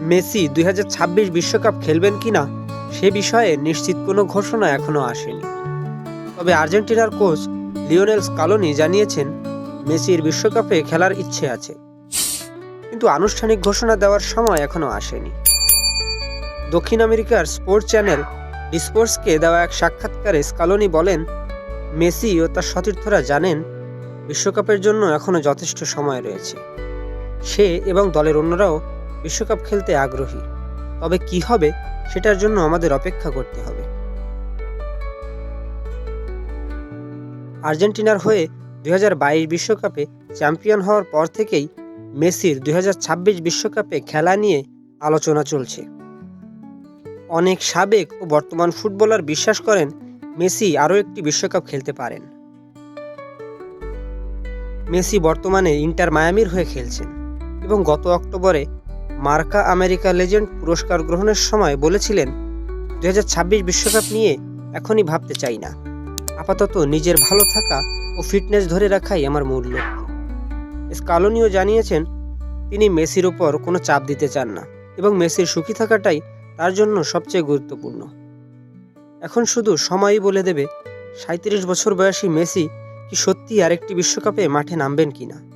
Messi দুই বিশ্বকাপ খেলবেন কিনা সে বিষয়ে নিশ্চিত কোনো ঘোষণা এখনও আসেনি। তবে আর্জেন্টিনার কোচ লিওনেল স্কালোনি জানিয়েছেন, মেসির বিশ্বকাপে খেলার ইচ্ছে আছে। কিন্তু আনুষ্ঠানিক ঘোষণা দেওয়ার সময় এখনও আসেনি। দক্ষিণ আমেরিকার স্পোর্টস চ্যানেল ডিসপোর্টসকে দেওয়া এক সাক্ষাৎকারে স্কালোনি বলেন, মেসি ও তার সতীর্থরা জানেন, বিশ্বকাপের জন্য এখনও যথেষ্ট সময় রয়েছে। সে এবং দলের অন্যরাও বিশ্বকাপ খেলতে আগ্রহী। তবে কি হবে সেটার জন্য আমাদের অপেক্ষা করতে হবে। আর্জেন্টিনার হয়ে দুই বিশ্বকাপে চ্যাম্পিয়ন হওয়ার পর থেকেই মেসির দুই বিশ্বকাপে খেলা নিয়ে আলোচনা চলছে। অনেক সাবেক ও বর্তমান ফুটবলার বিশ্বাস করেন মেসি আরও একটি বিশ্বকাপ খেলতে পারেন। মেসি বর্তমানে ইন্টার মায়ামির হয়ে খেলছেন এবং গত অক্টোবরে মার্কা আমেরিকা লেজেন্ড পুরস্কার গ্রহণের সময় বলেছিলেন দু বিশ্বকাপ নিয়ে এখনই ভাবতে চাই না। আপাতত নিজের ভালো থাকা ও ফিটনেস ধরে রাখাই আমার মূল লক্ষ্য। স্কালোনিও জানিয়েছেন, তিনি মেসির ওপর কোনো চাপ দিতে চান না এবং মেসির সুখী থাকাটাই তার জন্য সবচেয়ে গুরুত্বপূর্ণ। এখন শুধু সময়ই বলে দেবে সাঁত্রিশ বছর বয়সী মেসি কি সত্যি আরেকটি বিশ্বকাপে মাঠে নামবেন কিনা?